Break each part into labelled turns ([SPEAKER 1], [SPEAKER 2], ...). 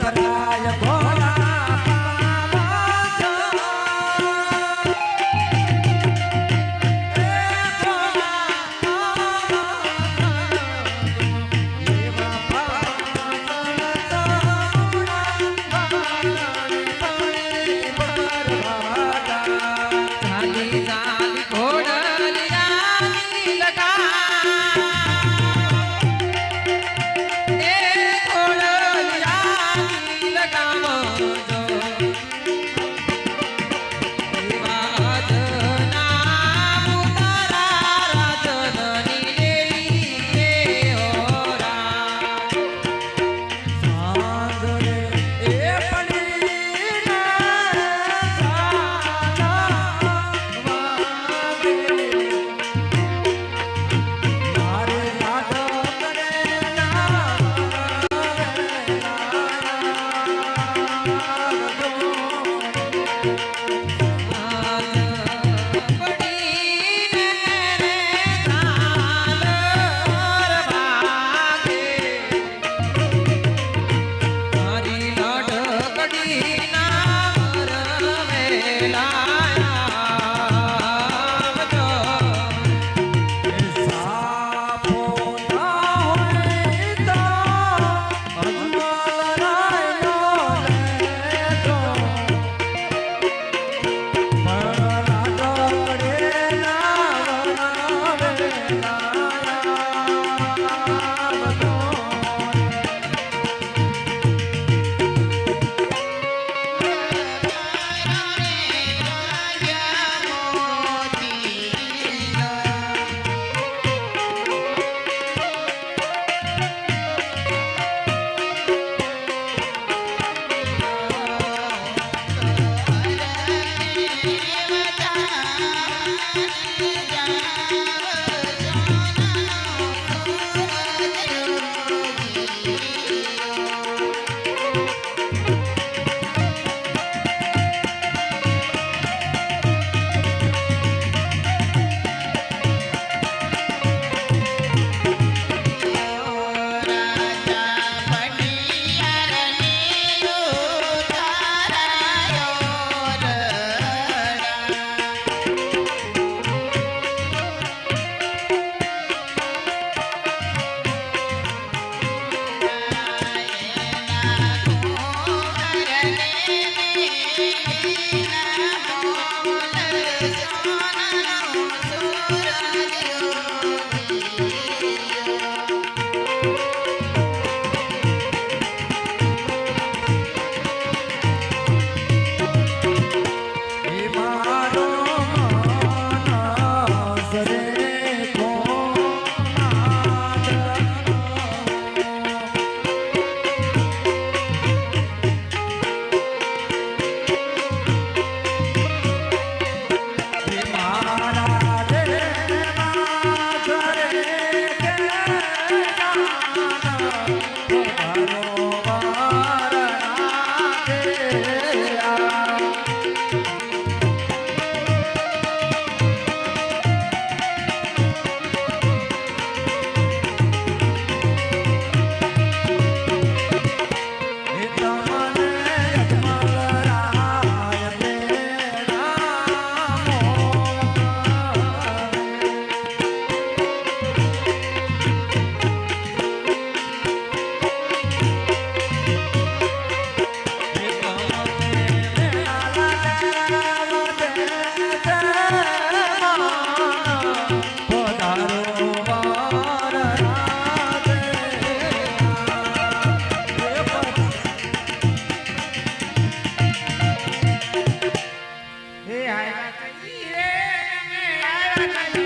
[SPEAKER 1] સતરાય go હે આયા તજી રે મે આયા તજી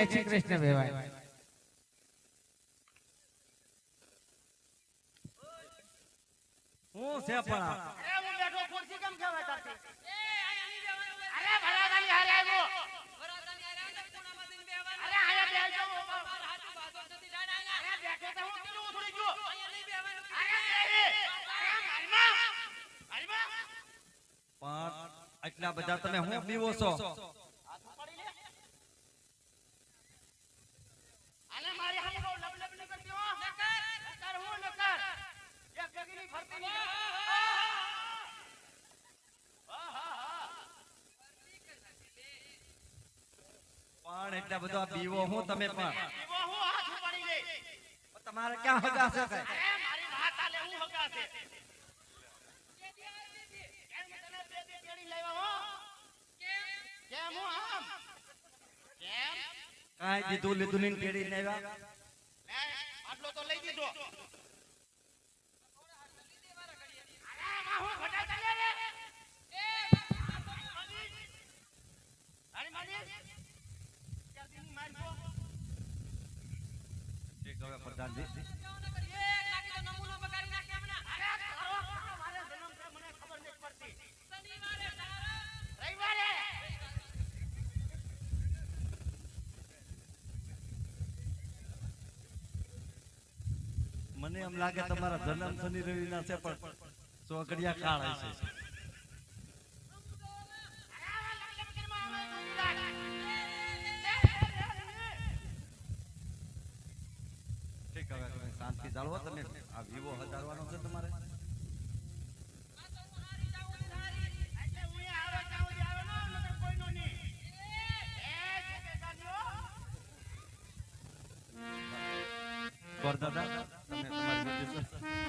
[SPEAKER 1] જય શ્રી કૃષ્ણ વેવાય
[SPEAKER 2] હું છે પણ આ?
[SPEAKER 3] હું બેઠો ખુરશી કેમ ખેવાય તારથી? અરે ભલાદાની હારે આવ્યો. અરે આયા અરે બેઠો તો હું કેટલું ઉથળી ગયો. અરે બેહી. અરે મારીમાં. મારીમાં.
[SPEAKER 2] પણ આટલા બધા તમે હું પીવો છો એટલા બધા બીવો હું તમે પણ. તમારે ક્યાં હગા છે કાંઈ?
[SPEAKER 3] દીધું લીધું ની આલે હું હગાશે. કેમ મેં તને બે બે કેળી લાવ્યા હો? કેમ હું આમ? કેમ?
[SPEAKER 2] કાંઈ દીધું લીધું નહીં કેડી ને આવ્યા
[SPEAKER 3] લે, આટલો તો લઈ દીધો. અરે આમાં હું ઘટા ચાલે રે? અરે મારી. ક્યાંથી મારજો?
[SPEAKER 2] ઠીક હવે પ્રધાનજી
[SPEAKER 3] મને
[SPEAKER 2] એમ લાગે તમારા જન્મ શનિ રવિ ના છે પણ ચોકડિયા કાળ હશે. શાંતિ જાળવો તમે આ વિવો હજારવાનો છે તમારે. દાદા તમે તમારી